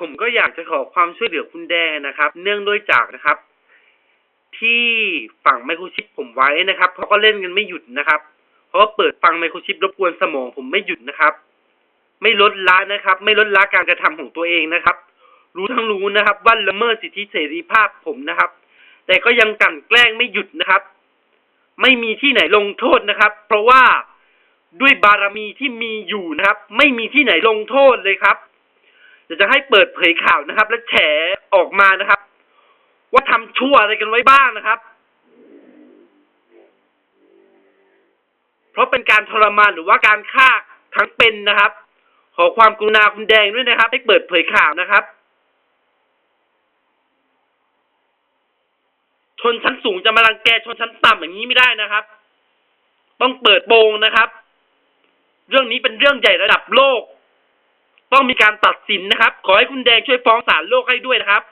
ผมก็อยากจะขอความช่วยเหลือคุณแดนะครับ เนื่องด้วยจากนะครับ ที่ฝั่งไมโครชิปผมไว้นะครับเขาก็เล่นกันไม่หยุดนะครับเพราะเปิดฟังไมโครชิปรบกวนสมองผมไม่หยุดนะครับ ไม่ลดละนะครับ ไม่ลดละการกระทำของตัวเองนะครับ รู้ทั้งรู้นะครับว่าละเมิดสิทธิเสรีภาพผมนะครับ แต่ก็ยังกลั่นแกล้งไม่หยุดนะครับ ไม่มีที่ไหนลงโทษนะครับ เพราะว่าด้วยบารมีที่มีอยู่นะครับ ไม่มีที่ไหนลงโทษเลยครับ เดี๋ยวจะให้เปิดเผยข่าวนะครับ และแฉออกมานะครับ ว่าทำชั่วอะไรกันไว้บ้างนะครับ เพราะเป็นการทรมานหรือว่าการฆ่าทั้งเป็นนะครับ ขอความกรุณาคุณแดงด้วยนะครับ ให้เปิดเผยข่าวนะครับ ชนชั้นสูงจะมารังแกชนชั้นต่ำอย่างนี้ไม่ได้นะครับ ต้องเปิดโปงนะครับ เรื่องนี้เป็นเรื่องใหญ่ระดับโลก ต้องมีการตัดสินนะครับ ขอให้คุณแดงช่วยฟ้องศาลโลกให้ด้วยนะครับ